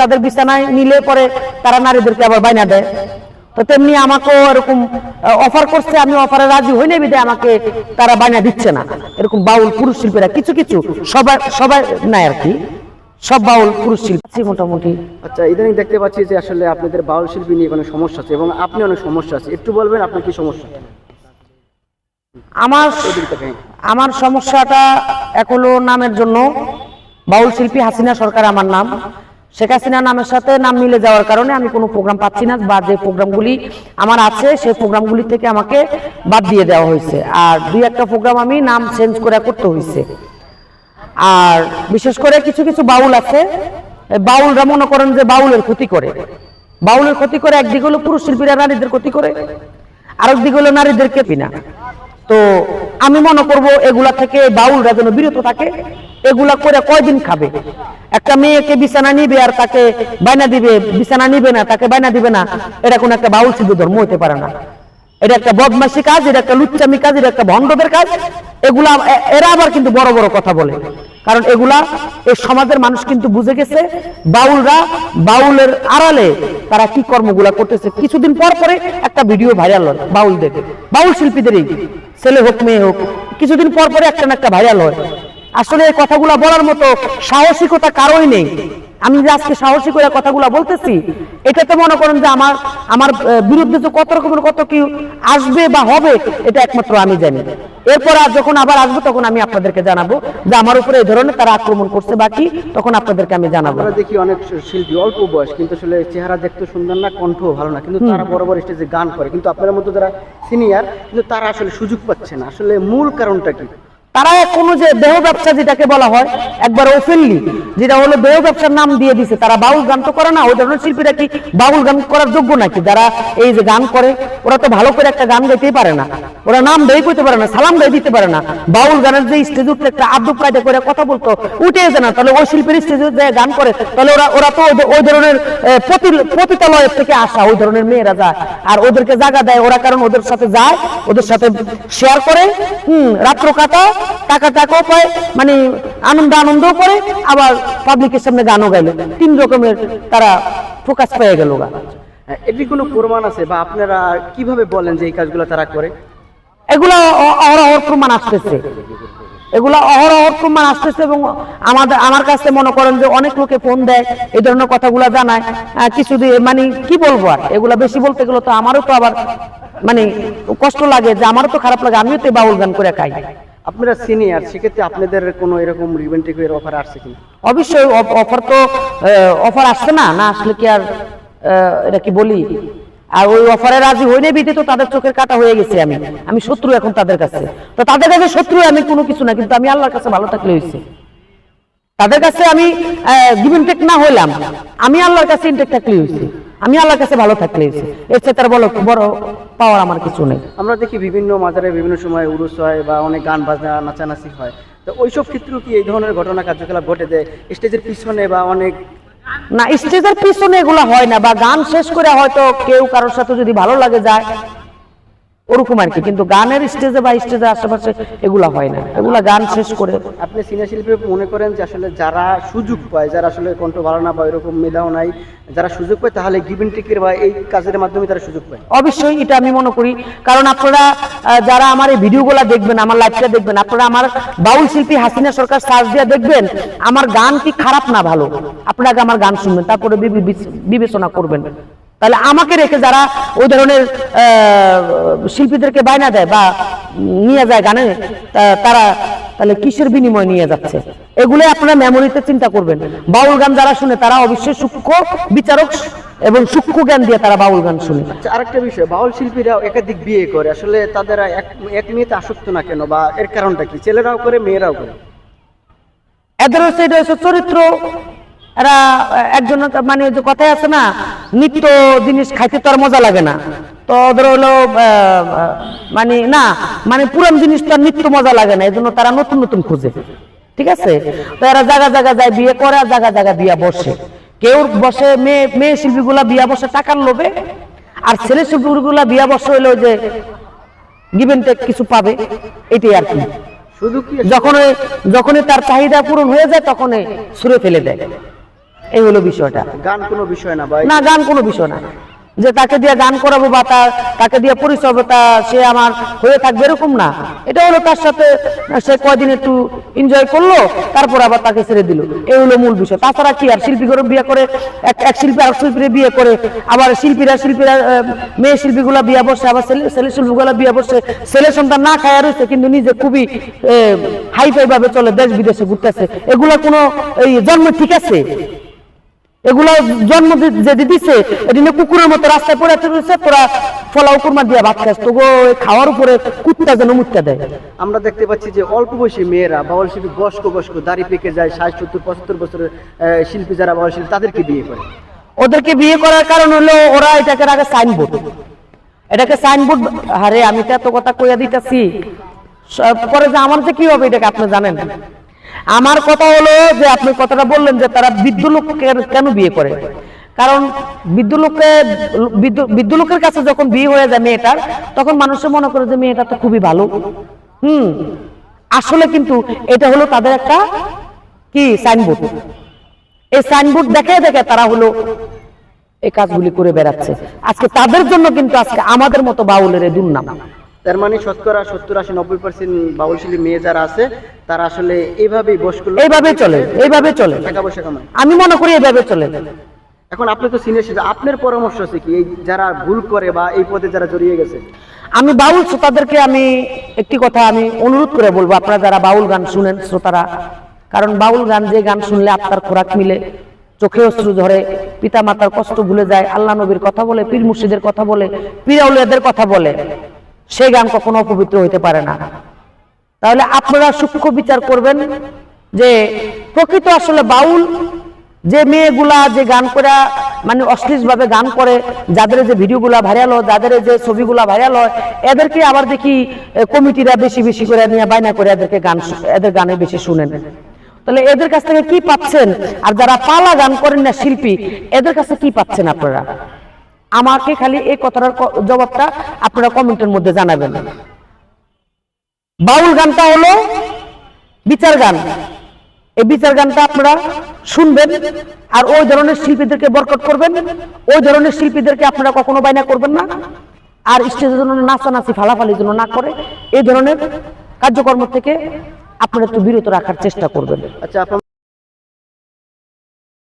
তাদের বিছানায় নিলে পরে তারা নারীদেরকে আবার বাইনা দেয়। তো তেমনি আমাকেও এরকম অফার করছে আমি অফারে রাজি হই নাই বিধায় আমাকে তারা বাইনা দিচ্ছে না। এরকম বাউল পুরুষ শিল্পীরা কিছু কিছু সবাই সবাই নাই আর কি। সব বাউল পুরুষ শিল্পী। মোটামুটি। আচ্ছা ইদানিং দেখতে পাচ্ছি যে আসলে আপনাদের বাউল শিল্পী নিয়ে অনেক সমস্যা আছে এবং আপনি অনেক সমস্যা আছে। একটু বলবেন আপনার কি সমস্যা? আমার আমার সমস্যাটা এক হলো নামের জন্য। বাউল শিল্পী হাসিনা সরকার আমার নাম। শেখ হাসিনা নামের সাথে নাম মিলে যাওয়ার কারণে আমি কোনো প্রোগ্রাম পাচ্ছি না, বা যে প্রোগ্রামগুলি আমার আছে, সেই প্রোগ্রামগুলি থেকে আমাকে বাদ দিয়ে দেওয়া হয়েছে। আর দুই একটা প্রোগ্রাম আমি নাম চেঞ্জ করে করতে হয়েছে। আর বিশেষ করে কিছু কিছু বাউল আছে বাউলরা মনে করেন যে বাউলের ক্ষতি করে। বাউলের ক্ষতি করে, একদিক হলো পুরুষ শিল্পীরা নারীদের ক্ষতি করে, আরেক দিক হলো নারীদেরকে পিনা তো আমি মনে করব এগুলা থেকে বাউলরা যেন বিরত থাকে এগুলা করে কয়দিন খাবে? একটা মেয়েকে বিছানা নিবে আর তাকে বায়না দিবে, বিছানা নিবে না, তাকে বায়না দিবে না, এটা কোনো একটা বাউল শিল্পী ধর্ম হইতে পারে না। এটা একটা বদমাসি কাজ, এটা একটা লুচ্চামি কাজ, এটা একটা ভণ্ডদের কাজ। এগুলা এরা আবার কিন্তু বড় বড় কথা বলে। কারণ এগুলা, এই সমাজের মানুষ কিন্তু বুঝে গেছে, বাউলরা বাউলের আড়ালে তারা কি কর্মগুলা করতেছে। কিছুদিন পর পরে একটা ভিডিও ভাইরাল হয় বাউলদের। বাউল শিল্পীদেরই, ছেলে হোক, মেয়ে হোক, কিছুদিন পর পরে একটা না একটা ভাইরাল হয়। আসলে এই কথাগুলা বলার মতো সাহসিকতা কারোই নেই। আমি যে আজকে সাহসী করে কথাগুলা বলতেছি এটাতে মনে করেন যে আমার আমার বিরুদ্ধে যে কত রকমের কত কি আসবে বা হবে এটা একমাত্র আমি জানি। এরপর আর যখন আবার আসব তখন আমি আপনাদেরকে জানাব যে আমার উপরে এই ধরনের তারা আক্রমণ করছে বাকি তখন আপনাদেরকে আমি জানাব। আমরা দেখি অনেক শিল্পী অল্প বয়স কিন্তু আসলে চেহারা দেখতে সুন্দর না কণ্ঠ ভালো না কিন্তু তারা বড় বড় স্টেজে গান করে। কিন্তু আপনাদের মতো যারা সিনিয়র কিন্তু তারা আসলে সুযোগ পাচ্ছে না। আসলে মূল কারণটা কি? তারা কোনো যে দেহ ব্যবসা যেটাকে বলা হয়, একবার ওপেনলি যেটা হলো দেহ ব্যবসার নাম দিয়ে দিছে, তারা বাউল গান তো করে না, ওই ধরনের শিল্পীরা কি বাউল গান করার যোগ্য নাকি? যারা এই যে গান করে, ওরা তো ভালো করে একটা গান গাইতেই পারে না। ওরা নাম দেয় করতে পারে না, সালাম দেয় দিতে পারে না। বাউল গানের যে স্টেজ উঠলে একটা আব্দুল কায়দা করে কথা বলতো, উঠে এসে না, তাহলে ওই শিল্পীর স্টেজে যে গান করে, তাহলে ওরা ওরা তো ওই- ধরনের পতিতালয়ের থেকে আসা, ওই ধরনের মেয়েরা যায়। আর ওদেরকে জায়গা দেয়, ওরা কারণ ওদের সাথে যায়, ওদের সাথে শেয়ার করে, হুম, রাত্র কাটা টাকা টাকাও পায় মানে আনন্দ আনন্দও করে আবার পাবলিকের সামনে গানও গাইলো। তিন রকমের তারা ফোকাস পেয়ে গেল গা। এটি কোনো প্রমাণ আছে বা আপনারা কীভাবে বলেন যে এই কাজগুলো তারা করে? এগুলো অহরহ প্রমাণ আসতেছে। এগুলো অহরহ প্রমাণ আসতেছে এবং আমাদের আমার কাছে মনে করেন যে অনেক লোকে ফোন দেয় এই ধরনের কথাগুলো জানায়। কিছু দিয়ে মানে কি বলব আর? এগুলা বেশি বলতে গেলে তো আমারও তো আবার মানে কষ্ট লাগে যে আমারও তো খারাপ লাগে আমিও তো বাউল গান করে খাই। আপনারা সিনিয়র সেক্ষেত্রে আপনাদের কোনো এরকম এর অফার আসছে কিনা? অবশ্যই অফার তো অফার আসছে না না আসলে কি আর এটা কি বলি? আর ওই অফারে রাজি হই নাই বিধে তো তাদের চোখের কাটা হয়ে গেছে আমি। আমি শত্রু এখন তাদের কাছে। তো তাদের কাছে শত্রু আমি কোনো কিছু না, কিন্তু আমি আল্লাহর কাছে ভালো থাকলে হয়েছে। তাদের কাছে আমি গিভেন টেক না হইলাম। আমি আল্লাহর কাছে ইনটেক থাকলে হয়েছে। আমি আল্লাহর কাছে ভালো থাকলে এর চেয়ে তার বলো বড় পাওয়ার আমার কিছু নেই। আমরা দেখি বিভিন্ন মাজারে বিভিন্ন সময় উরুস হয় বা অনেক গান বাজনা নাচানাচি হয়। তো ওইসব ক্ষেত্রেও কি এই ধরনের ঘটনা কার্যকলাপ ঘটে দেয় স্টেজের পিছনে বা অনেক না স্টেজের পিছনে এগুলো হয় না বা গান শেষ করে হয়তো কেউ কারোর সাথে যদি ভালো লাগে যায়। ওরকম আর কি কিন্তু গানের স্টেজে বা স্টেজের আশেপাশে এগুলা হয় না। এগুলা গান শেষ করে আপনি সিনিয়র শিল্পী মনে করেন যে আসলে যারা সুযোগ পায় যারা আসলে কণ্ঠ ভালো না বা এরকম মেধাও নাই যারা সুযোগ পায় তাহলে গিভেন টিকের বা এই কাজের মাধ্যমে তারা সুযোগ পায়। অবশ্যই এটা আমি মনে করি। কারণ আপনারা যারা আমার এই ভিডিওগুলো দেখবেন আমার লাইভটা দেখবেন আপনারা আমার বাউল শিল্পী হাসিনা সরকার সার্চ দিয়ে দেখবেন আমার গান কি খারাপ না ভালো? আপনারা আগে আমার গান শুনবেন তারপরে বিবেচনা করবেন। তাহলে আমাকে রেখে যারা ওই ধরনের শিল্পীদেরকে বায়না দেয় বা নিয়ে যায় গানে তারা তাহলে কিসের বিনিময় নিয়ে যাচ্ছে? এগুলো আপনারা মেমোরিতে চিন্তা করবেন। বাউল গান যারা শুনে তারা অবশ্যই সূক্ষ্ম বিচারক এবং সূক্ষ্ম জ্ঞান দিয়ে তারা বাউল গান শুনে। আচ্ছা আরেকটা বিষয় বাউল শিল্পীরা একাধিক বিয়ে করে। আসলে তাদের এক এক মেয়েতে আসক্ত না কেন? বা এর কারণটা কি? ছেলেরাও করে মেয়েরাও করে? এদের হচ্ছে এটা হচ্ছে চরিত্র এরা একজন মানে ওই যে কথাই আছে না নিত্য জিনিস খাইতে তো আর মজা লাগে না। তো ওদের হলো মানে না মানে পুরান জিনিস তো আর নিত্য মজা লাগে না এই জন্য তারা নতুন নতুন খুঁজে। ঠিক আছে? তো এরা জায়গা জায়গা যায় বিয়ে করে আর জায়গা জায়গা বিয়া বসে। কেউ বসে মেয়ে মেয়ে শিল্পীগুলা বিয়া বসে টাকার লোভে আর ছেলে শিল্পীগুলা বিয়া বসে হইল যে গিভেন টেক কিছু পাবে এটাই আর কি। শুধু যখন যখনই তার চাহিদা পূরণ হয়ে যায় তখনই সুরে ফেলে দেয়। এই হলো বিষয়টা। গান কোনো বিষয় না ভাই। না গান কোনো বিষয় না। যে তাকে দিয়ে গান করাবো বা তার তাকে দিয়ে পরিচয় তা সে আমার হয়ে থাকবে এরকম না। এটা হলো তার সাথে সে কয়দিন একটু এনজয় করল তারপর আবার তাকে ছেড়ে দিল। এই হলো মূল বিষয়। তাছাড়া কি আর শিল্পী করে বিয়ে করে এক এক শিল্পী আর শিল্পীরা বিয়ে করে আবার শিল্পীরা শিল্পীরা মেয়ে শিল্পীগুলা বিয়ে বসে আবার ছেলে ছেলে শিল্পীগুলা বিয়ে বসে ছেলে সন্তান না খায়া রয়েছে কিন্তু নিজে খুবই হাই ফাই ভাবে চলে দেশ বিদেশে ঘুরতেছে। এগুলা কোনো এই জন্ম ঠিক আছে? এগুলো জন্ম যে দিছে এদিনে কুকুরের মতো রাস্তায় পড়ে রয়েছে তোরা ফলাও কুরমা দিয়ে ভাত খাস তো খাওয়ার উপরে কুত্তা যেন মুত্তা দেয়। আমরা দেখতে পাচ্ছি যে অল্প বয়সী মেয়েরা বাউল শিল্পী বয়স্ক বয়স্ক দাড়ি পেকে যায় ষাট সত্তর পঁচাত্তর বছরের শিল্পী যারা বাউল শিল্পী তাদেরকে বিয়ে করে। ওদেরকে বিয়ে করার কারণ হলো ওরা এটাকে আগে সাইনবোর্ড এটাকে সাইনবোর্ড আরে আমি তো এত কথা কইয়া দিতেছি। পরে যে আমার যে কি হবে এটাকে আপনি জানেন? আমার কথা হলো যে আপনি কথাটা বললেন যে তারা বৃদ্ধ লোককে কেন বিয়ে করে? কারণ বৃদ্ধ লোককে বৃদ্ধ- লোকের কাছে যখন বিয়ে হয়ে যায় মেয়েটার, তখন মানুষে মনে করে যে মেয়েটা তো খুবই ভালো। হুম, আসলে কিন্তু এটা হলো তাদের একটা কি সাইনবোর্ড। এই সাইনবোর্ড দেখে দেখে তারা হলো এই কাজগুলি করে বেড়াচ্ছে। আজকে তাদের জন্য কিন্তু আজকে আমাদের মতো বাউলের দুর্নাম। তার মানে শতকরা সত্তর আশি নব্বই পার্সেন্ট বাউল শিল্পী মেয়ে যারা আছে তারা আসলে এইভাবেই বয়স্ক লোক এইভাবে চলে এইভাবে চলে। টাকা পয়সা কামায়। আমি মনে করি এইভাবে চলে। এখন আপনি তো সিনিয়র শিল্পী আপনার পরামর্শ আছে কি এই যারা ভুল করে বা এই পথে যারা জড়িয়ে গেছে? আমি বাউল শ্রোতাদেরকে আমি একটি কথা আমি অনুরোধ করে বলব আপনারা যারা বাউল গান শুনেন শ্রোতারা কারণ বাউল গান যে গান শুনলে আপনার খোরাক মিলে চোখে অশ্রু ধরে পিতা মাতার কষ্ট ভুলে যায় আল্লাহ নবীর কথা বলে পীর মুর্শিদের কথা বলে পীর আউলিয়াদের কথা বলে। সেই গান কখনো অপবিত্র হইতে পারে না। তাহলে আপনারা সূক্ষ্ম বিচার করবেন যে প্রকৃত আসলে বাউল যে মেয়েগুলা যে গান করে মানে অশ্লীল ভাবে গান করে, যাদের যে ভিডিওগুলা ভাইরাল হয়, যাদের যে ছবিগুলা ভাইরাল হয়, এদেরকে আবার দেখি কমিটিরা বেশি বেশি করে নিয়ে বাইনা করে এদেরকে গান এদের গানে বেশি শুনেন। তাহলে এদের কাছ থেকে কি পাচ্ছেন? আর যারা পালা গান করেন না শিল্পী, এদের কাছে কি পাচ্ছেন আপনারা? আমাকে খালি এই কথাটার জবাবটা আপনারা কমেন্টের মধ্যে জানাবেন। বাউল গানটা হলো বিচার গান। এই বিচার গানটা আপনারা শুনবেন আর ওই ধরনের শিল্পীদেরকে বরকট করবেন। ওই ধরনের শিল্পীদেরকে আপনারা কখনো বাইনা করবেন না। আর স্টেজের জন্য নাচানাচি ফালাফালি জন্য না করে এই ধরনের কার্যকর্ম থেকে আপনারা একটু বিরত রাখার চেষ্টা করবেন। আচ্ছা